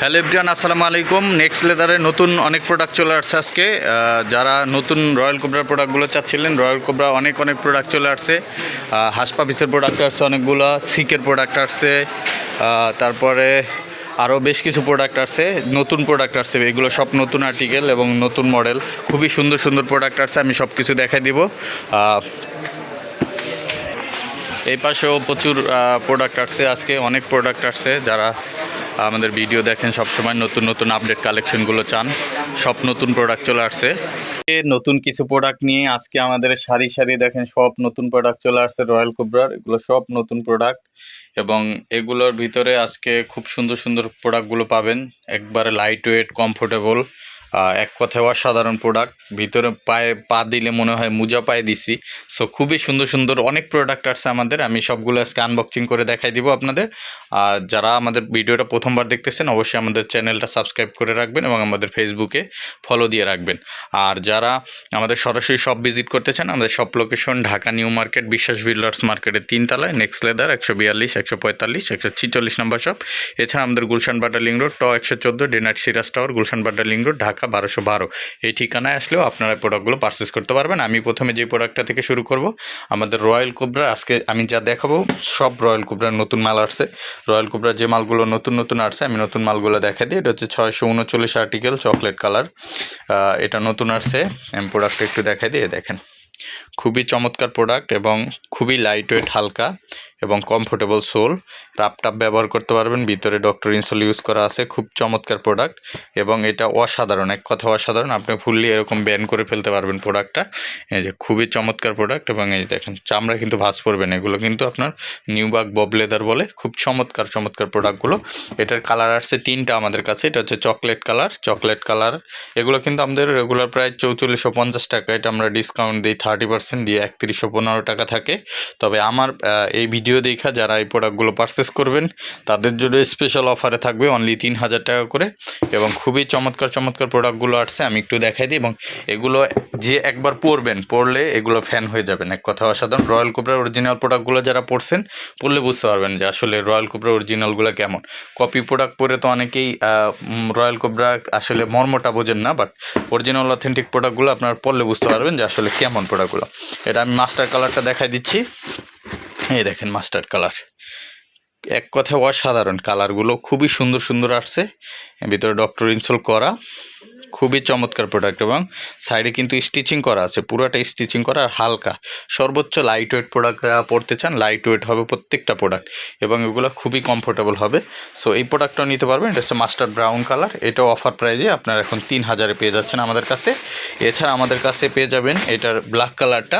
Hello everyone আসসালামু আলাইকুম। Next লেদারে নতুন অনেক প্রোডাক্ট চলে আসছে আজকে। যারা নতুন রয়্যাল কোবরার প্রোডাক্টগুলো চাচ্ছিলেন রয়্যাল কোবরা অনেক অনেক প্রোডাক্ট চলে আসছে। আহ, হাসপাপিসের প্রোডাক্ট আসছে অনেকগুলো। সিকের প্রোডাক্ট আসছে। তারপরে আরও বেশ কিছু প্রোডাক্ট আসছে। নতুন প্রোডাক্ট আসছে এগুলো সব নতুন আর্টিকেল এবং নতুন মডেল খুবই সুন্দর সুন্দর প্রোডাক্ট আসছে আমি সব কিছু দেখাই দিব। এই পাশেও প্রচুর প্রোডাক্ট আসছে আজকে অনেক প্রোডাক্ট আসছে যারা আমাদের ভিডিও দেখেন, সবসময় নতুন নতুন আপডেট কালেকশনগুলো চান। সব নতুন প্রোডাক্ট চলে আসছে। নতুন কিছু প্রোডাক্ট নিয়ে আজকে আমাদের সারি সারি দেখেন, সব নতুন প্রোডাক্ট চলে আসছে রয়্যাল কুবরার এগুলো সব নতুন প্রোডাক্ট এবং এগুলোর ভিতরে আজকে খুব সুন্দর সুন্দর প্রোডাক্টগুলো পাবেন। একবারে লাইট ওয়েট কমফোর্টেবল এক কথায় অসাধারণ প্রোডাক্ট ভিতরে পায়ে পা দিলে মনে হয় মোজা পায়ে দিছি। সো খুবই সুন্দর সুন্দর অনেক প্রোডাক্ট আসছে আমাদের। আমি সবগুলো আজকে আনবক্সিং করে দেখাই দিব আপনাদের। আর যারা আমাদের ভিডিওটা প্রথমবার দেখতেছেন, অবশ্যই আমাদের চ্যানেলটা সাবস্ক্রাইব করে রাখবেন এবং আমাদের ফেসবুকে ফলো দিয়ে রাখবেন। আর যারা আমাদের সরাসরি শপ ভিজিট করতে চান, আমাদের shop location Dhaka New Market, Biswas builders মার্কেটের তিনতলায় নেক্সট লেদার একশো বিয়াল্লিশ, একশো পঁয়তাল্লিশ, একশো ছিচল্লিশ নম্বর শপ এছাড়া আমাদের গুলশান বাটা লিং রোড ট একশো চোদ্দ ডেনাট সিরাজ টাওয়ার গুলশান বাটা লিং রোড ঢাকা বারোশো বারো। এই ঠিকানায় আসলেও আপনারা প্রোডাক্টগুলো পারচেস করতে পারবেন। আমি প্রথমে যে প্রোডাক্টটা থেকে শুরু করব, আমাদের রয়্যাল কোবরা আজকে আমি যা দেখাবো সব রয়্যাল কোবরার নতুন মাল আসছে। রয়্যাল কোবরার যে মালগুলো নতুন নতুন আসছে, আমি নতুন মালগুলো দেখা দিই। এটা হচ্ছে ছয়শো উনচল্লিশ আর্টিকেল চকলেট কালার এটা নতুন আসছে। আমি প্রোডাক্টটা একটু দেখাই দিয়ে দেখেন। খুবই চমৎকার প্রোডাক্ট এবং খুবই লাইট ওয়েট হালকা এবং কমফোর্টেবল সোল রাপটাপ ব্যবহার করতে পারবেন, ভিতরে ডক্টর ইনসোল ইউজ করা আছে, খুব চমৎকার প্রোডাক্ট এবং এটা অসাধারণ, এক কথা অসাধারণ। আপনি ফুললি এরকম ব্যান করে ফেলতে পারবেন প্রোডাক্টটা এই যে খুবই চমৎকার প্রোডাক্ট এবং এই দেখেন, চামড়া কিন্তু ভাঁজ পড়বে না এগুলো কিন্তু আপনার নিউবাগ বব লেদার বলে, খুব চমৎকার চমৎকার প্রোডাক্টগুলো এটার কালার আসছে তিনটা আমাদের কাছে, এটা হচ্ছে চকলেট কালার চকলেট কালার এগুলো কিন্তু আমাদের রেগুলার প্রায় চৌচল্লিশশো পঞ্চাশ টাকা, এটা আমরা ডিসকাউন্ট দিই থার্টি পার্সেন্ট দিয়ে একত্রিশশো পনেরো টাকা থাকে। তবে আমার এই ভিডিও দেখা যারা এই প্রোডাক্টগুলো পারচেস করবেন, তাদের জন্য স্পেশাল অফারে থাকবে অনলি তিন হাজার টাকা করে। এবং খুবই চমৎকার চমৎকার প্রোডাক্টগুলো আসছে, আমি একটু দেখাই দিই। এবং এগুলো যে একবার পরবেন, পরলে এগুলো ফ্যান হয়ে যাবেন। এক কথা অসাধারণ রয়্যাল কোবরার অরিজিনাল প্রোডাক্টগুলো যারা পড়ছেন পড়লে বুঝতে পারবেন যে আসলে রয়্যাল কোবরা অরিজিনালগুলো কেমন। কপি প্রোডাক্ট পরে তো অনেকেই রয়্যাল কোবরা আসলে মর্মটা বোঝেন না বাট অরিজিনাল অথেন্টিক প্রোডাক্টগুলো আপনার পড়লে বুঝতে পারবেন যে আসলে কেমন প্রোডাক্টগুলো এটা আমি মাস্টার কালারটা দেখাই দিচ্ছি। এই দেখেন মাস্টার্ড কালার এক কথায় অসাধারণ কালারগুলো খুবই সুন্দর সুন্দর আসছে। ভিতরে ডক্টর ইনসোল করা। খুবই চমৎকার প্রোডাক্ট এবং সাইডে কিন্তু স্টিচিং করা আছে, পুরোটা স্টিচিং করা আর হালকা। সর্বোচ্চ লাইট ওয়েট প্রোডাক্ট পড়তে চান লাইট ওয়েট হবে প্রত্যেকটা প্রোডাক্ট এবং এগুলো খুবই কমফোর্টেবল হবে। সো এই প্রোডাক্টটাও নিতে পারবেন, এটা হচ্ছে মাস্টার ব্রাউন কালার এটাও অফার প্রাইজে আপনার এখন তিন হাজারে পেয়ে যাচ্ছেন আমাদের কাছে। এছাড়া আমাদের কাছে পেয়ে যাবেন এটার ব্ল্যাক কালারটা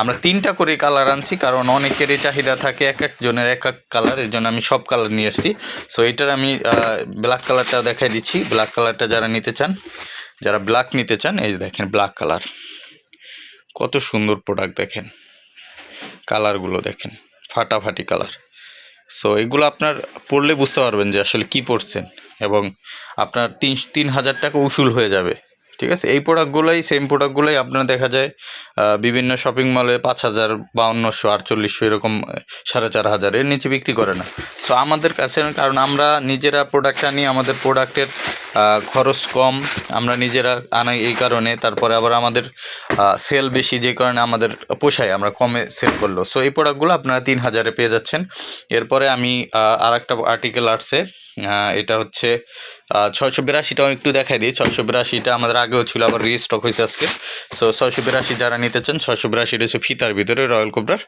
আমরা তিনটা করে কালার আনছি, কারণ অনেকেরই চাহিদা থাকে এক একজনের এক এক কালারের জন্য আমি সব কালার নিয়ে এসেছি সো এটার আমি ব্ল্যাক কালারটা দেখাই দিচ্ছি। ব্ল্যাক কালারটা যারা নিতে চান যারা ব্ল্যাক নিতে চান, এই দেখেন ব্ল্যাক কালার কত সুন্দর প্রোডাক্ট দেখেন। কালারগুলো দেখেন, ফাটাফাটি কালার সো এগুলো আপনার পড়লে বুঝতে পারবেন যে আসলে কি পড়ছেন এবং আপনার তিন তিন হাজার টাকা উসুল হয়ে যাবে। ঠিক আছে? এই প্রোডাক্টগুলোই সেম প্রোডাক্টগুলোই আপনার দেখা যায় বিভিন্ন শপিং মলে পাঁচ হাজার বাউন্নশো আটচল্লিশশো এরকম সাড়ে চার হাজার এর নিচে বিক্রি করে না। সো আমাদের কাছে, কারণ আমরা নিজেরা প্রোডাক্ট আনি, আমাদের প্রোডাক্টের খরচ কম, আমরা নিজেরা আনাই এই কারণে, তারপরে আবার আমাদের সেল বেশি, যে কারণে আমাদের পোষায়, আমরা কমে সেল করল। সো এই প্রোডাক্টগুলো আপনারা তিন হাজারে পেয়ে যাচ্ছেন। এরপরে আমি আর একটা আর্টিকেল আসছে এটা হচ্ছে ছয়শো বিরাশিটাও একটু দেখাই দিই। ছয়শো বিরাশিটা আমাদের আগেও ছিল, আবার রিস্টক হয়েছে আজকে। সো ছয়শো বিরাশি যারা নিতে চান, ছয়শো বিরাশিটা হচ্ছে ফিতার ভিতরে রয়্যাল কোবরার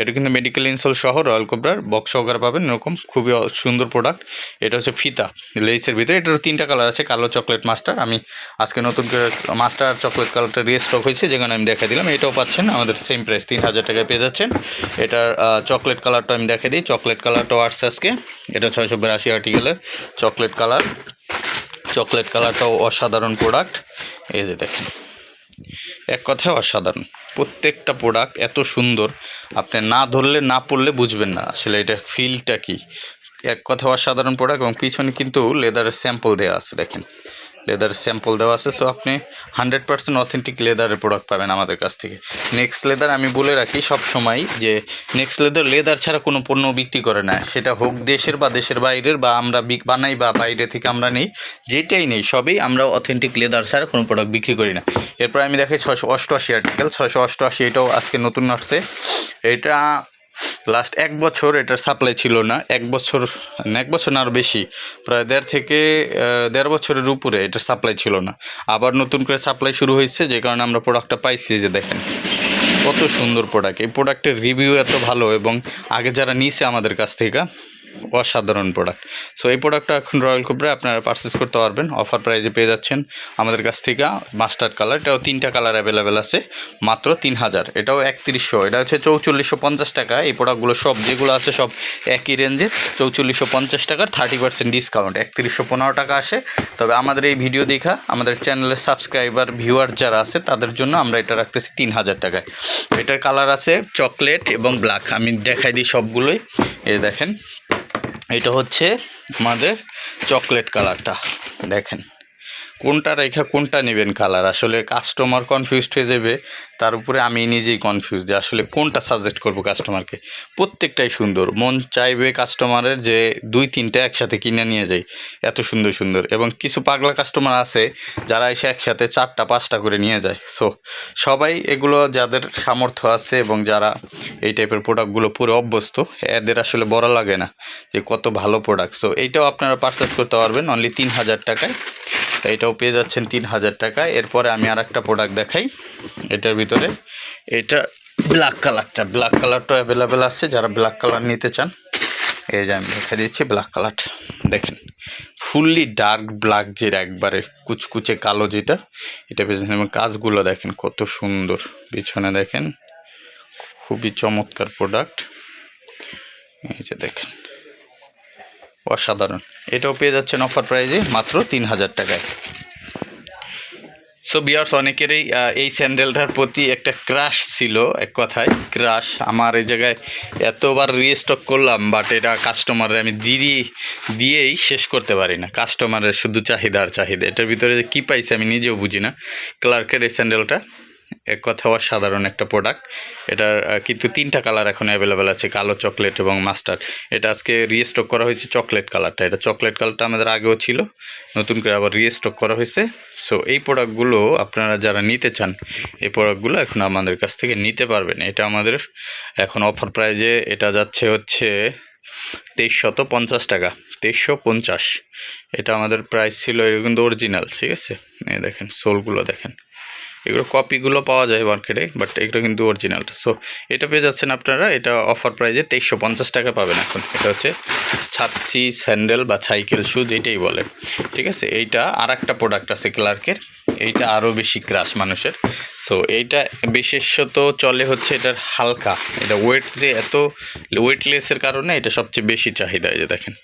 এটা কিন্তু মেডিকেল ইনসোল সহ রয়্যাল কোবরার বক্স সহকারে পাবেন, এরকম খুবই সুন্দর প্রোডাক্ট এটা হচ্ছে ফিতা লেসের ভিতরে। এটার তিনটা কালার আছে, কালো চকলেট মাস্টার আমি আজকে নতুন করে মাস্টার চকলেট কালারটা রিস্টক হয়েছে, যেখানে আমি দেখা দিলাম। এটাও পাচ্ছেন, আমাদের সেম প্রাইস তিন হাজার টাকায় পেয়ে যাচ্ছেন। এটার চকলেট কালারটা আমি দেখা দিই। চকলেট কালারটাও আসছে আজকে। এটা ছয়শো বিরাশি আর্টিকেলের চকলেট কালার চকলেট কালারটাও অসাধারণ প্রোডাক্ট এই যে দেখেন। এক কথায় অসাধারণ। প্রত্যেকটা প্রোডাক্ট এত সুন্দর। আপনি না ধরলে, না পড়লে বুঝবেন না আসলে এটা ফিলটা কি। এক কথা অসাধারণ প্রোডাক্ট এবং পিছনে কিন্তু লেদারের স্যাম্পল দেওয়া আছে, দেখেন। লেদার স্যাম্পল দেওয়া আছে সো আপনি হান্ড্রেড পার্সেন্ট অথেন্টিক লেদারের প্রোডাক্ট পাবেন আমাদের কাছ থেকে। নেক্সট লেদার আমি বলে রাখি সব সময় যে নেক্সট লেদার লেদার ছাড়া কোনো পণ্য বিক্রি করে না। সেটা হোক দেশের বা দেশের বাইরের বা আমরা বানাই বা বাইরে থেকে আমরা নেই, যেটাই নেই, সবই আমরা অথেন্টিক লেদার ছাড়া কোনো প্রোডাক্ট বিক্রি করি না। এরপর আমি দেখাই ছয়শো অষ্টআশি আর্টিকেল ছয়শো অষ্টআশি এটাও আজকে নতুন আসছে। এটা লাস্ট এক বছর এটার সাপ্লাই ছিল না। এক বছর এক বছর না আরও বেশি। প্রায় দেড় থেকে দেড় বছরের উপরে এটার সাপ্লাই ছিল না। আবার নতুন করে সাপ্লাই শুরু হয়েছে, যে কারণে আমরা প্রোডাক্টটা পাইছি যে দেখেন। কত সুন্দর প্রোডাক্ট এই প্রোডাক্টের রিভিউ এত ভালো এবং আগে যারা নিছে আমাদের কাছ থেকে অসাধারণ প্রোডাক্ট সো এই প্রোডাক্টটা এখন রয়্যাল কোবরা আপনারা পারচেস করতে পারবেন। অফার প্রাইজে পেয়ে যাচ্ছেন আমাদের কাছ থেকে মাস্টার্ড কালার এটাও তিনটা কালার অ্যাভেলেবেল আছে, মাত্র তিন হাজার। এটাও একত্রিশশো। এটা হচ্ছে চৌচল্লিশশো পঞ্চাশ টাকা। এই প্রোডাক্টগুলো সব, যেগুলো আছে সব একই রেঞ্জে চৌচল্লিশশো পঞ্চাশ টাকার থার্টি পার্সেন্ট ডিসকাউন্ট একত্রিশশো পনেরো টাকা আসে। তবে আমাদের এই ভিডিও দেখা, আমাদের চ্যানেলের সাবস্ক্রাইবার ভিউয়ার যারা আছে, তাদের জন্য আমরা এটা রাখতেছি তিন হাজার টাকায়। এটার কালার আছে চকলেট এবং ব্ল্যাক আমি দেখাই দিই সবগুলোই। এ দেখেন। এটা হচ্ছে আমাদের চকলেট কালারটা দেখেন। কোনটা রেখা কোনটা নেবেন কালার আসলে কাস্টমার কনফিউজড হয়ে যাবে, তার উপরে আমি নিজেই কনফিউজ যে আসলে কোনটা সাজেস্ট করব কাস্টমারকে প্রত্যেকটাই সুন্দর, মন চাইবে কাস্টমারের যে দুই, তিনটা একসাথে কিনে নিয়ে যাই, এত সুন্দর সুন্দর। এবং কিছু পাগলা কাস্টমার আছে, যারা এসে একসাথে চারটা, পাঁচটা করে নিয়ে যায়। সো সবাই এগুলো যাদের সামর্থ্য আছে এবং যারা এই টাইপের প্রোডাক্টগুলো পুরো অভ্যস্ত, এদের আসলে বড় লাগে না যে কত ভালো প্রোডাক্ট সো এইটাও আপনারা পারচেস করতে পারবেন অনলি তিন হাজার টাকায়। এটাও পেয়ে যাচ্ছেন তিন হাজার টাকায়। এরপরে আমি আর একটা প্রোডাক্ট দেখাই। এটার ভিতরে এটা ব্ল্যাক কালারটা ব্ল্যাক কালারটা অ্যাভেলেবেল আছে, যারা ব্ল্যাক কালার নিতে চান। এই যে আমি দেখে দিচ্ছি ব্ল্যাক কালারটা দেখেন ফুললি ডার্ক ব্ল্যাক যে একবারে কুচকুচে কালো যেটা, এটা পেছনে কাজগুলো দেখেন কত সুন্দর। পিছনে দেখেন, খুবই চমৎকার প্রোডাক্ট এই যে দেখেন অসাধারণ। এটাও পেয়ে যাচ্ছেন অফার প্রাইজে মাত্র তিন হাজার টাকায়। সো বিয়ার্স অনেকেরই এই স্যান্ডেলটার প্রতি একটা ক্রাশ ছিল এক কথায়। ক্রাশ আমার এই জায়গায় এতবার রিস্টক করলাম বাট এটা কাস্টমারের আমি দিয়ে দিয়েই শেষ করতে পারি না। কাস্টমারের শুধু চাহিদা আর চাহিদা। এটার ভিতরে যে কী পাইছে আমি নিজেও বুঝি না। ক্লার্কের এই স্যান্ডেলটা এক কথা অসাধারণ একটা প্রোডাক্ট এটার কিন্তু তিনটা কালার এখন অ্যাভেলেবেল আছে, কালো চকলেট এবং মাস্টার্ড এটা আজকে রিস্টক করা হয়েছে চকলেট কালারটা এটা চকলেট কালারটা আমাদের আগেও ছিল, নতুন করে আবার রিস্টক করা হয়েছে। সো এই প্রোডাক্টগুলো আপনারা যারা নিতে চান, এই প্রোডাক্টগুলো এখন আমাদের কাছ থেকে নিতে পারবেন। এটা আমাদের এখন অফার প্রাইজে এটা যাচ্ছে হচ্ছে তেইশশত পঞ্চাশ টাকা, তেইশশো পঞ্চাশ। এটা আমাদের প্রাইস ছিল এটা কিন্তু অরিজিনাল ঠিক আছে? এই দেখেন সোলগুলো দেখেন। এগুলো কপিগুলো পাওয়া যায় মার্কেটে বাট এগুলো কিন্তু অরিজিনালটা সো এটা পেয়ে যাচ্ছেন আপনারা, এটা অফার প্রাইজে তেইশশো পঞ্চাশ টাকা পাবেন এখন। এটা হচ্ছে ছাচ্ছি স্যান্ডেল বা সাইকেল শুজ এটাই বলে। ঠিক আছে? এইটা আর একটা প্রোডাক্ট আছে ক্লার্কের। এইটা আরও বেশি ক্রাশ মানুষের। সো এইটা বিশেষত চলে হচ্ছে এটার হালকা। এটা ওয়েট যে এত ওয়েটলেসের কারণে এটা সবচেয়ে বেশি চাহিদা, এই যে দেখেন।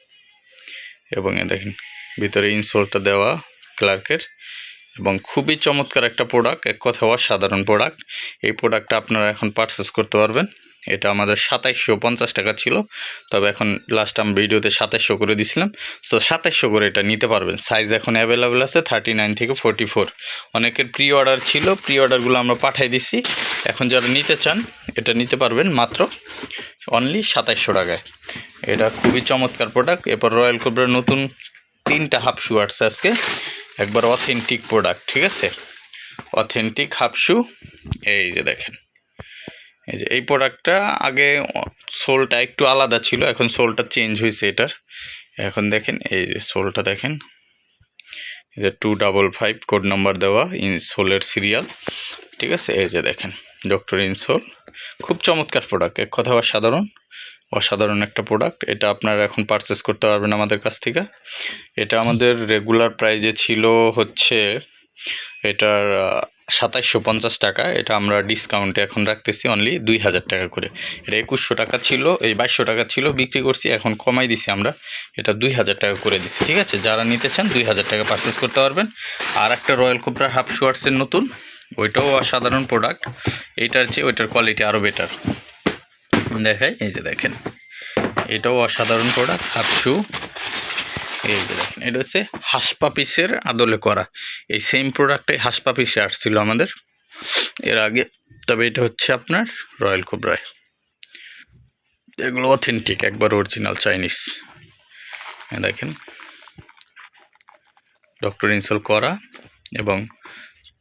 এবং দেখেন, ভিতরে ইনসোলটা দেওয়া ক্লার্কের। এবং খুবই চমৎকার একটা প্রোডাক্ট এক কথা অসাধারণ প্রোডাক্ট এই প্রোডাক্টটা আপনারা এখন পারচেস করতে পারবেন। এটা আমাদের সাতাইশশো পঞ্চাশ টাকা ছিল। তবে এখন লাস্ট আমি ভিডিওতে সাতাইশশো করে দিছিলাম। তো সাতাইশশো করে এটা নিতে পারবেন। সাইজ এখন অ্যাভেলেবেল আছে থার্টি নাইন থেকে ফোরটি ফোর অনেকের প্রি অর্ডার ছিল প্রি অর্ডারগুলো আমরা পাঠিয়ে দিছি। এখন যারা নিতে চান, এটা নিতে পারবেন মাত্র অনলি সাতাইশশো টাকায়। এটা খুবই চমৎকার প্রোডাক্ট এরপর রয়্যাল কোবরার নতুন তিনটা হাফ শু আসছে আজকে। একবার অথেন্টিক প্রোডাক্ট ঠিক আছে? অথেন্টিক হাফ শু এই যে দেখেন। এই যে এই প্রোডাক্টটা আগে সোলটা একটু আলাদা ছিল, এখন সোলটা চেঞ্জ হয়েছে এটার। এখন দেখেন, এই যে সোলটা দেখেন। এই যে two double five code number দেওয়া ইন সোলের সিরিয়াল ঠিক আছে? এই যে দেখেন ডক্টর ইনসোল খুব চমৎকার প্রোডাক্ট এক কথা অসাধারণ। অসাধারণ একটা প্রোডাক্ট এটা আপনারা এখন পারচেস করতে পারবেন আমাদের কাছ থেকে। এটা আমাদের রেগুলার প্রাইজে ছিল হচ্ছে, এটার সাতাইশশো পঞ্চাশ টাকা। এটা আমরা ডিসকাউন্টে এখন রাখতেছি অনলি দুই হাজার টাকা করে। এটা একুশশো টাকা ছিল, এই বাইশশো টাকা ছিল, বিক্রি করছি, এখন কমাই দিছি আমরা। এটা দুই হাজার টাকা করে দিচ্ছি ঠিক আছে? যারা নিতে চান দুই হাজার টাকা পারচেস করতে পারবেন। আর একটা রয়্যাল কোবরা হাফ শুয়ার্সের নতুন, ওইটাও অসাধারণ প্রোডাক্ট এইটার চেয়ে ওইটার কোয়ালিটি আরও বেটার দেখাই, এই যে দেখেন। এটাও অসাধারণ প্রোডাক্ট হাফ শু এই যে দেখেন, এটা হচ্ছে হাসপা পিসের আদলে করা। এই সেম প্রোডাক্টটাই হাসপা পিসে আসছিল আমাদের এর আগে। তবে এটা হচ্ছে আপনার রয়্যাল কোবরায়। এগুলো অথেন্টিক একবার অরিজিনাল চাইনিজ দেখেন ডক্টর ইনসল করা এবং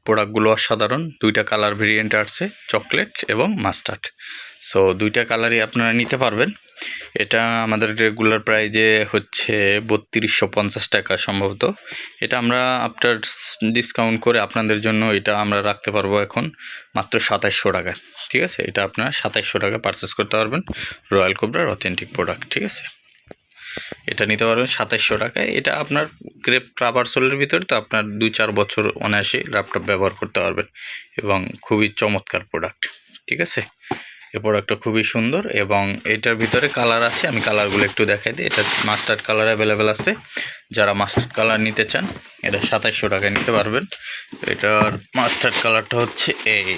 প্রোডাক্টগুলো অসাধারণ। দুইটা কালার ভেরিয়েন্ট আসছে, চকলেট এবং মাস্টার্ড। সো, দুইটা কালারই আপনারা নিতে পারবেন। এটা আমাদের রেগুলার প্রাইজে হচ্ছে বত্রিশশো পঞ্চাশ টাকা সম্ভবত। এটা আমরা আফটার ডিসকাউন্ট করে আপনাদের জন্য এটা আমরা রাখতে পারব এখন মাত্র সাতাইশশো টাকা ঠিক আছে? এটা আপনারা সাতাইশশো টাকা পারচেস করতে পারবেন। রয়্যাল কোবরার অথেন্টিক প্রোডাক্ট, ঠিক আছে? এটা নিতে পারবেন সাতাইশশো টাকায়। এটা আপনার গ্রেপ রাবার সোলের ভিতরে তো আপনার দুই চার বছর অনায়াসে ল্যাপটপ ব্যবহার করতে পারবেন এবং খুবই চমৎকার প্রোডাক্ট ঠিক আছে? এই প্রোডাক্টটা খুবই সুন্দর এবং এটার ভিতরে কালার আছে, আমি কালারগুলো একটু দেখাই দিই। এটা মাস্টার্ড কালার অ্যাভেলেবেল আছে। যারা মাস্টার্ড কালার নিতে চান, এটা সাতাইশশো টাকায় নিতে পারবেন। এটার মাস্টার্ড কালারটা হচ্ছে। এই।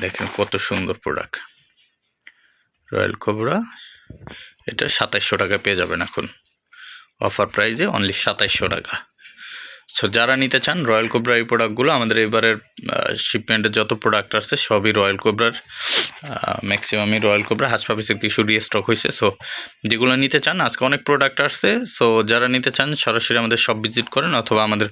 দেখেন কত সুন্দর প্রোডাক্ট রয়্যাল কোবরা এটা সাতাইশশো টাকা পেয়ে যাবেন এখন। অফার প্রাইজে অনলি সাতাইশশো টাকা। সো যারা নিতে চান রয়্যাল কোবরা এই প্রোডাক্টগুলো আমাদের এবারের শিপমেন্টের যত প্রোডাক্ট আছে সবই রয়্যাল কোবরার ম্যাক্সিমামই রয়্যাল কোবরা হাসপা পিসের কিছু রিস্টক হয়েছে। সো যেগুলো নিতে চান, আজকে অনেক প্রোডাক্ট আসছে। সো যারা নিতে চান, সরাসরি আমাদের সব ভিজিট করেন অথবা আমাদের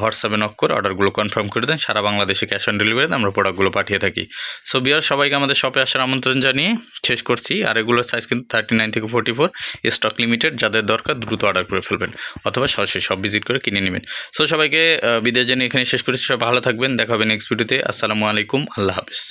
হোয়াটসঅ্যাপে নক করে অর্ডারগুলো কনফার্ম করে দেন। সারা বাংলাদেশে ক্যাশ অন ডেলিভারিতে আমরা প্রোডাক্টগুলো পাঠিয়ে থাকি। সো বিয়ার সবাইকে আমাদের শপে আসার আমন্ত্রণ জানিয়ে শেষ করছি। আর এগুলোর সাইজ কিন্তু থার্টি নাইন থেকে ফোর্টি ফোর স্টক লিমিটেড যাদের দরকার, দ্রুত অর্ডার করে ফেলবেন। অথবা সরাসরি সব ভিজিট করে কিনে নেবেন। সো সবাইকে বিদায় জানিয়ে এখানে শেষ করেছি। সবাই ভালো থাকবেন। দেখা হবে নেক্সট ভিডিওতে আসসালামু আলাইকুম। আল্লাহ হাফিজ।